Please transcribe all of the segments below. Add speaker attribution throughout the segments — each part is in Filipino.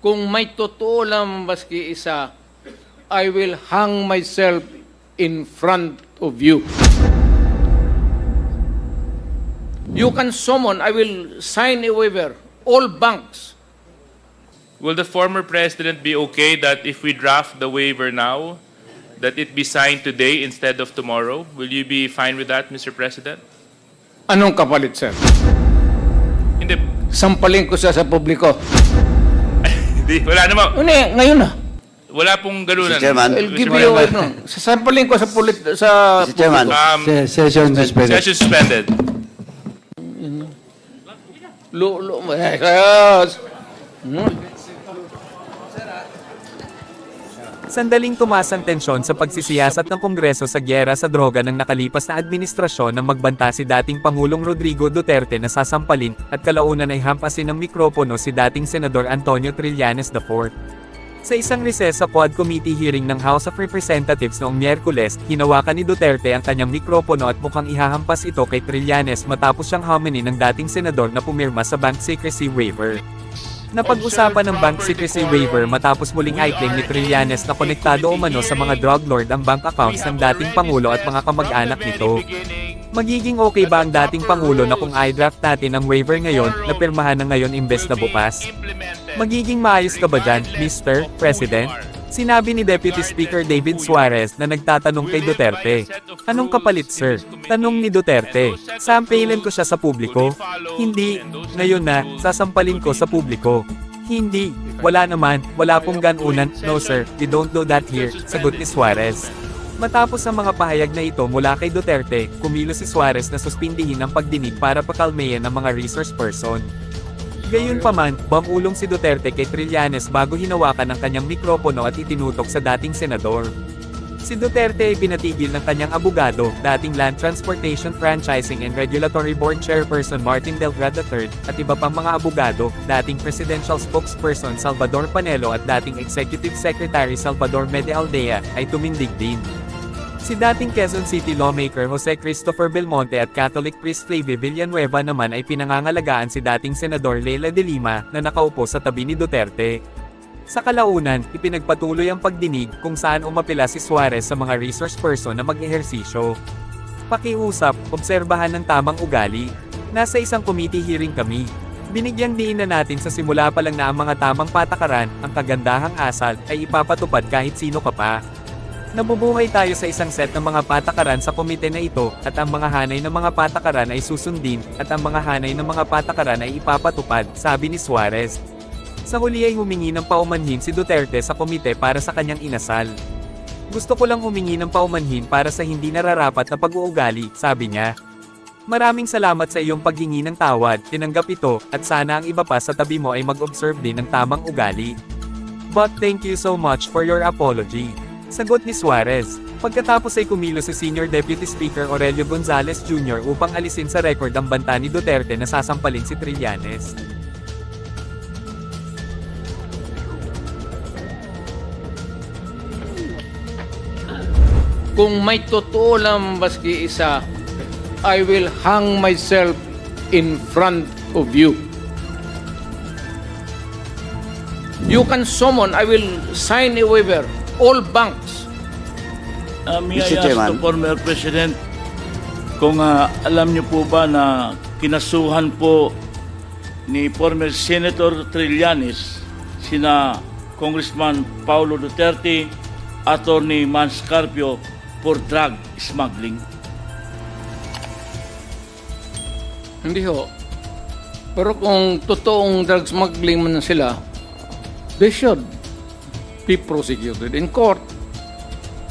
Speaker 1: Kung may totoo lang maski isa, I will hang myself in front of you. You can summon, I will sign a waiver, all banks.
Speaker 2: Will the former president be okay that if we draft the waiver now, that it be signed today instead of tomorrow? Will you be fine with that, Mr. President?
Speaker 1: Anong kapalit, sir?
Speaker 2: Hindi,
Speaker 1: Sampalin ko siya sa publiko.
Speaker 2: Hindi wala naman.
Speaker 1: Ano eh, ngayon na.
Speaker 2: Wala pong ganunan.
Speaker 3: Mr. Chairman.
Speaker 1: I'll give you, ano, sasampalin ko sa pulit, sa
Speaker 3: Mr. Chairman.
Speaker 2: Um,
Speaker 4: Se- Session suspended.
Speaker 2: session suspended.
Speaker 1: Lo, lo, eh, yes. Hmm.
Speaker 5: Sandaling tumaas ang tensyon sa pagsisiyasat ng Kongreso sa gyera sa droga ng nakalipas na administrasyon nang magbanta si dating Pangulong Rodrigo Duterte na sasampalin at kalaunan ay hampasin ng mikropono si dating Senador Antonio Trillanes IV. Sa isang recess sa Quad Committee hearing ng House of Representatives noong Miyerkules, hinawakan ni Duterte ang kanyang mikropono at mukhang ihahampas ito kay Trillanes matapos siyang hominin ng dating senador na pumirma sa bank secrecy waiver. Napag-usapan ng bank secrecy waiver matapos muling i-claim ni Trillanes na konektado umano sa mga drug lord ang bank accounts ng dating Pangulo at mga kamag-anak nito. Magiging okay ba ang dating Pangulo na kung i-draft natin ang waiver ngayon na pirmahan na ngayon imbes na bukas? Magiging maayos ka ba dyan, Mr. President? Sinabi ni Deputy Speaker David Suarez na nagtatanong kay Duterte. Anong kapalit sir? Tanong ni Duterte. Sampailan ko siya sa publiko? Hindi. Ngayon na, sasampalin ko sa publiko. Hindi. Wala naman, wala pong ganunan. No sir, we don't do that here, sagot ni Suarez. Matapos ang mga pahayag na ito mula kay Duterte, kumilos si Suarez na suspindihin ang pagdinig para pakalmayan ang mga resource person. Gayunpaman, bamulong si Duterte kay Trillanes bago hinawakan ang kanyang mikropono at itinutok sa dating senador. Si Duterte ay pinatigil ng kanyang abogado, dating Land Transportation Franchising and Regulatory Board Chairperson Martin Delgrad III, at iba pang mga abogado, dating Presidential Spokesperson Salvador Panelo at dating Executive Secretary Salvador Mede Aldea, ay tumindig din. Si dating Quezon City lawmaker Jose Christopher Belmonte at Catholic priest Flavie Villanueva naman ay pinangangalagaan si dating Senador Leila de Lima na nakaupo sa tabi ni Duterte. Sa kalaunan, ipinagpatuloy ang pagdinig kung saan umapila si Suarez sa mga resource person na mag-ehersisyo. Pakiusap, obserbahan ng tamang ugali. Nasa isang committee hearing kami. Binigyang diin na natin sa simula pa lang na ang mga tamang patakaran, ang kagandahang asal, ay ipapatupad kahit sino ka pa. Nabubuhay tayo sa isang set ng mga patakaran sa komite na ito, at ang mga hanay ng mga patakaran ay susundin, at ang mga hanay ng mga patakaran ay ipapatupad, sabi ni Suarez. Sa huli ay humingi ng paumanhin si Duterte sa komite para sa kanyang inasal. Gusto ko lang humingi ng paumanhin para sa hindi nararapat na pag-uugali, sabi niya. Maraming salamat sa iyong paghingi ng tawad, tinanggap ito, at sana ang iba pa sa tabi mo ay mag-observe din ng tamang ugali. But thank you so much for your apology. Sagot ni Suarez. Pagkatapos ay kumilos si Senior Deputy Speaker Aurelio Gonzales Jr. upang alisin sa record ang banta ni Duterte na sasampalin si Trillanes.
Speaker 1: Kung may totoo lang maski isa, I will hang myself in front of you. You can summon, I will sign a waiver, all banks.
Speaker 6: Uh, may
Speaker 3: Mr.
Speaker 6: I ask
Speaker 3: Chairman.
Speaker 6: the former President kung ah, alam niyo po ba na kinasuhan po ni former Senator Trillanes sina Congressman Paulo Duterte, Attorney Mans Carpio for drug smuggling.
Speaker 1: Hindi ho. Pero kung totoong drug smuggling man sila, they should be prosecuted in court.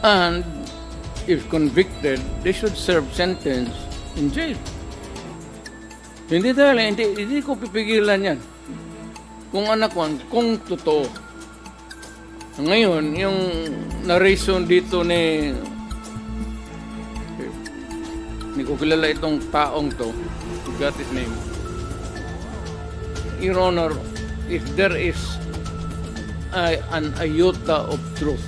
Speaker 1: And if convicted, they should serve sentence in jail. Hindi dahil, hindi, hindi ko pipigilan yan. Kung anak ko, kung totoo. Ngayon, yung narration dito ni hindi ko kilala itong taong to. Forgot his name. Your Honor, if there is a, an iota of truth,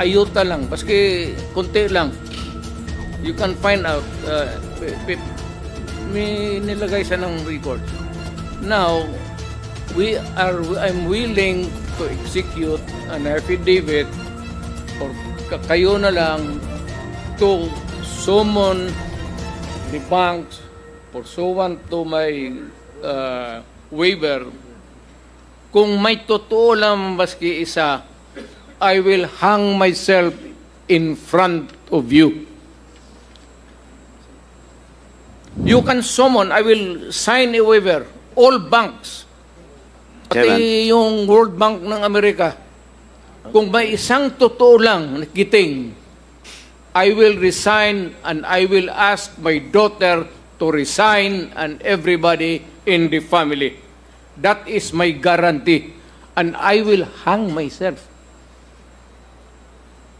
Speaker 1: iota lang, paski konti lang, you can find out, uh, may nilagay siya ng record. Now, we are, I'm willing to execute an affidavit or ka- kayo na lang to summon the banks pursuant to my uh, waiver. Kung may totoo lang maski isa, I will hang myself in front of you. You can summon, I will sign a waiver, all banks, pati yung World Bank ng Amerika. Kung may isang totoo lang na kiting, I will resign and I will ask my daughter to resign and everybody in the family. That is my guarantee. And I will hang myself.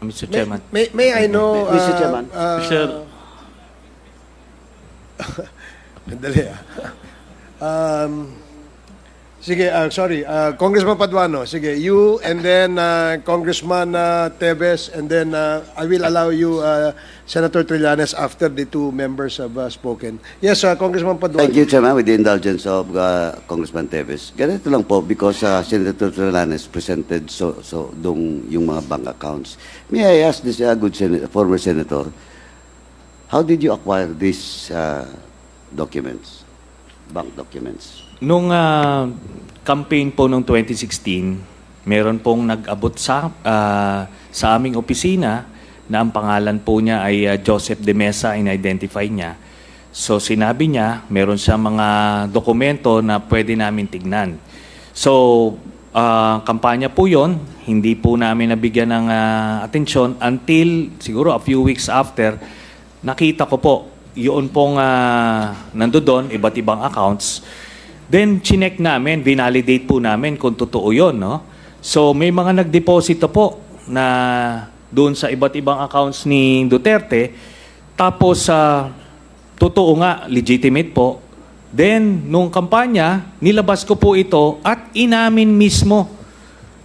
Speaker 2: Mr.
Speaker 3: May,
Speaker 2: Chairman.
Speaker 3: may, may I know...
Speaker 4: Mr.
Speaker 3: uh,
Speaker 4: Chairman.
Speaker 3: uh,
Speaker 6: Sir.
Speaker 3: Dali ah. Um, sige, uh, sorry. Uh, Congressman Paduano, sige. You and then uh, Congressman uh, Tevez and then uh, I will allow you, uh, Senator Trillanes, after the two members have uh, spoken. Yes, uh, Congressman Paduano.
Speaker 4: Thank you, Chairman, with the indulgence of uh, Congressman Teves. Ganito lang po, because uh, Senator Trillanes presented so, so dong yung mga bank accounts. May I ask this uh, good sen- former senator, how did you acquire these uh, documents, bank documents?
Speaker 7: Nung ah, campaign po noong 2016, meron pong nag-abot sa ah, sa aming opisina na ang pangalan po niya ay ah, Joseph De Mesa, in-identify niya. So sinabi niya, meron siya mga dokumento na pwede namin tignan. So, ah, kampanya po yon hindi po namin nabigyan ng ah, atensyon until siguro a few weeks after, nakita ko po, yun pong uh, nandoon, iba't ibang accounts. Then, chinek namin, vinalidate po namin kung totoo yun, no? So, may mga nagdeposito po na doon sa iba't ibang accounts ni Duterte. Tapos, sa totoo nga, legitimate po. Then, nung kampanya, nilabas ko po ito at inamin mismo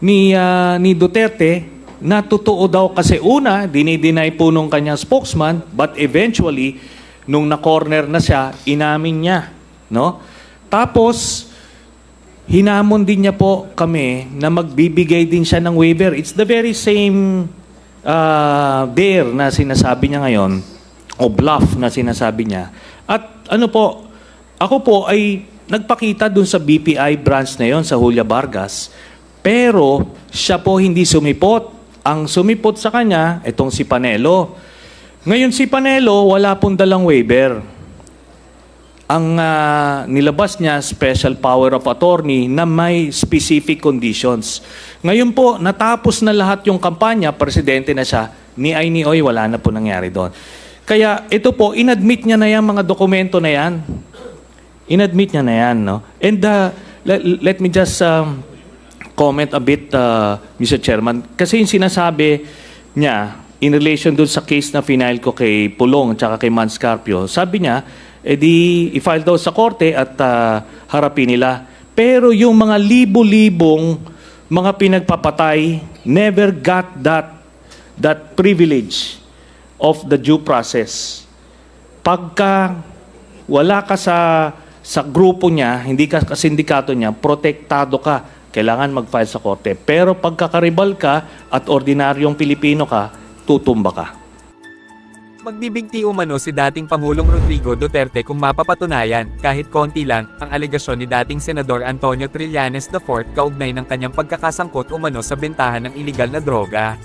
Speaker 7: ni, ah, ni Duterte na totoo daw kasi una, dinideny po nung kanyang spokesman, but eventually, nung na-corner na siya, inamin niya. No? Tapos, hinamon din niya po kami na magbibigay din siya ng waiver. It's the very same uh, dare na sinasabi niya ngayon, o bluff na sinasabi niya. At ano po, ako po ay nagpakita dun sa BPI branch na yon sa Julia Vargas, pero siya po hindi sumipot. Ang sumipot sa kanya, itong si Panelo. Ngayon si Panelo, wala pong dalang waiver ang ah, nilabas niya special power of attorney na may specific conditions. Ngayon po, natapos na lahat yung kampanya, presidente na siya, ni ay wala na po nangyari doon. Kaya ito po, inadmit niya na yan mga dokumento na yan. Inadmit niya na yan, no? And uh, let, let me just um, comment a bit, uh, Mr. Chairman. Kasi yung sinasabi niya, in relation dun sa case na final ko kay Pulong at kay Man Scarpio, sabi niya, eh di i-file daw sa korte at ah, harapin nila. Pero yung mga libo-libong mga pinagpapatay never got that that privilege of the due process. Pagka wala ka sa sa grupo niya, hindi ka sa sindikato niya, protektado ka. Kailangan mag-file sa korte. Pero pagkakaribal ka at ordinaryong Pilipino ka, tutumba ka.
Speaker 5: Magbibigti umano si dating Pangulong Rodrigo Duterte kung mapapatunayan, kahit konti lang, ang alegasyon ni dating Senador Antonio Trillanes IV kaugnay ng kanyang pagkakasangkot umano sa bentahan ng iligal na droga.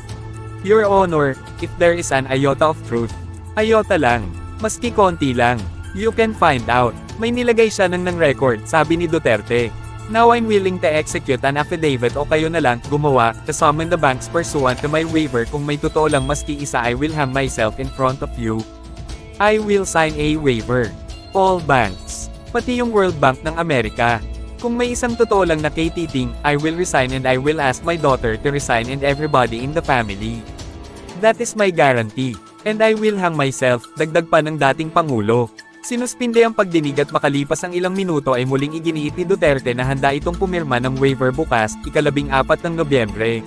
Speaker 5: Your Honor, if there is an iota of truth, iota lang, maski konti lang, you can find out. May nilagay siya ng ng record, sabi ni Duterte. Now I'm willing to execute an affidavit o kayo na lang gumawa to summon the banks pursuant to my waiver kung may totoo lang maski isa I will hang myself in front of you. I will sign a waiver. All banks. Pati yung World Bank ng Amerika. Kung may isang totoo lang na kay Titing, I will resign and I will ask my daughter to resign and everybody in the family. That is my guarantee. And I will hang myself, dagdag pa ng dating Pangulo. Sinuspinde ang pagdinig at makalipas ang ilang minuto ay muling iginiit ni Duterte na handa itong pumirma ng waiver bukas, ikalabing apat ng Nobyembre.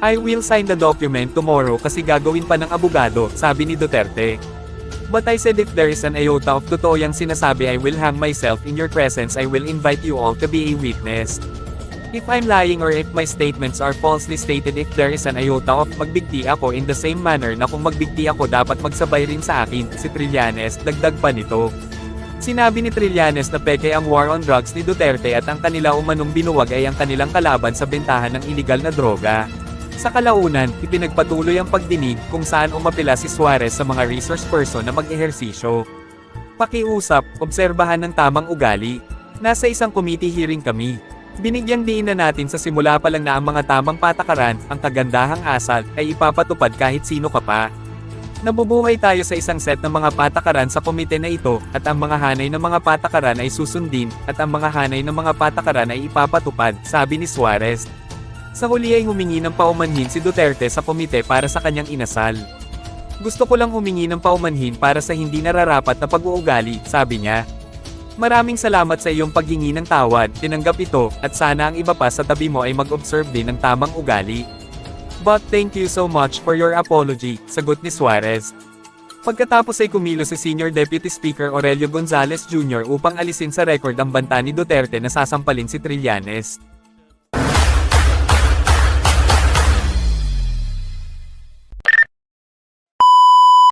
Speaker 5: I will sign the document tomorrow kasi gagawin pa ng abogado, sabi ni Duterte. But I said if there is an iota of totoo yang sinasabi I will hang myself in your presence I will invite you all to be a witness. If I'm lying or if my statements are falsely stated if there is an iota of magbigti ako in the same manner na kung magbigti ako dapat magsabay rin sa akin, si Trillanes, dagdag pa nito. Sinabi ni Trillanes na peke ang war on drugs ni Duterte at ang kanila umanong binuwag ay ang kanilang kalaban sa bentahan ng iligal na droga. Sa kalaunan, ipinagpatuloy ang pagdinig kung saan umapila si Suarez sa mga resource person na mag-ehersisyo. Pakiusap, obserbahan ng tamang ugali. Nasa isang committee hearing kami. Binigyang diin na natin sa simula pa lang na ang mga tamang patakaran, ang kagandahang asal, ay ipapatupad kahit sino ka pa. Nabubuhay tayo sa isang set ng mga patakaran sa komite na ito, at ang mga hanay ng mga patakaran ay susundin, at ang mga hanay ng mga patakaran ay ipapatupad, sabi ni Suarez. Sa huli ay humingi ng paumanhin si Duterte sa komite para sa kanyang inasal. Gusto ko lang humingi ng paumanhin para sa hindi nararapat na pag-uugali, sabi niya. Maraming salamat sa iyong paghingi ng tawad, tinanggap ito, at sana ang iba pa sa tabi mo ay mag-observe din ng tamang ugali. But thank you so much for your apology, sagot ni Suarez. Pagkatapos ay kumilos si Senior Deputy Speaker Aurelio Gonzales Jr. upang alisin sa record ang banta ni Duterte na sasampalin si Trillanes.